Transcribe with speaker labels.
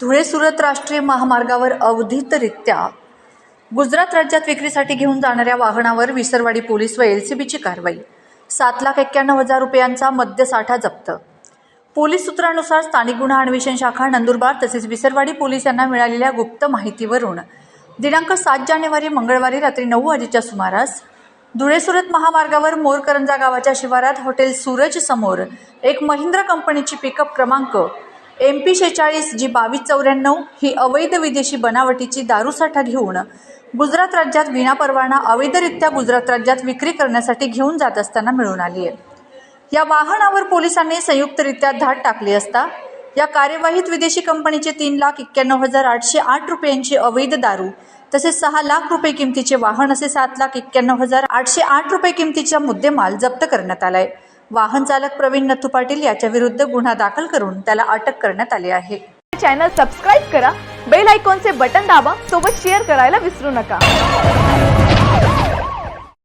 Speaker 1: धुळे सुरत राष्ट्रीय महामार्गावर अवधितरित्या गुजरात राज्यात विक्रीसाठी घेऊन जाणाऱ्या वाहनावर विसरवाडी पोलीस व एलसीबीची कारवाई. सात लाख एक्क्याण्णव हजार रुपयांचा मद्यसाठा जप्त. पोलीस सूत्रानुसार स्थानिक गुन्हा अन्वेषण शाखा नंदुरबार तसेच विसरवाडी पोलीस यांना मिळालेल्या गुप्त माहितीवरून दिनांक सात जानेवारी मंगळवारी रात्री नऊ वाजेच्या सुमारास धुळे सुरत महामार्गावर मोरकरंजा गावाच्या शिवारात हॉटेल सूरज समोर एक महिंद्रा कंपनीची पिकअप क्रमांक एम पी शेचाळीस जी बावीस चौऱ्याण्णव ही अवैध विदेशी बनावटीची दारूसाठा घेऊन गुजरात राज्यात विनापरवाना अवैधरित्या गुजरात राज्यात विक्री करण्यासाठी घेऊन जात असताना मिळून आली आहे. या वाहनावर पोलिसांनी संयुक्तरित्या धाड टाकली असता या कार्यवाहीत विदेशी कंपनीचे तीन लाख एक्क्याण्णव हजार आठशे आठ रुपयांची अवैध दारू तसेच सहा लाख रुपये किमतीचे वाहन असे सात लाख एक्क्याण्णव हजार आठशे आठ रुपये किमतीचा मुद्देमाल जप्त करण्यात आलाय. वाहन चालक प्रवीण नथू पाटील याच्या विरुद्ध गुन्हा दाखल करून त्याला अटक करण्यात आली आहे.
Speaker 2: चॅनल सबस्क्राईब करा बेल आयकॉनचे बटन दाबा सोबत शेअर करायला विसरू नका.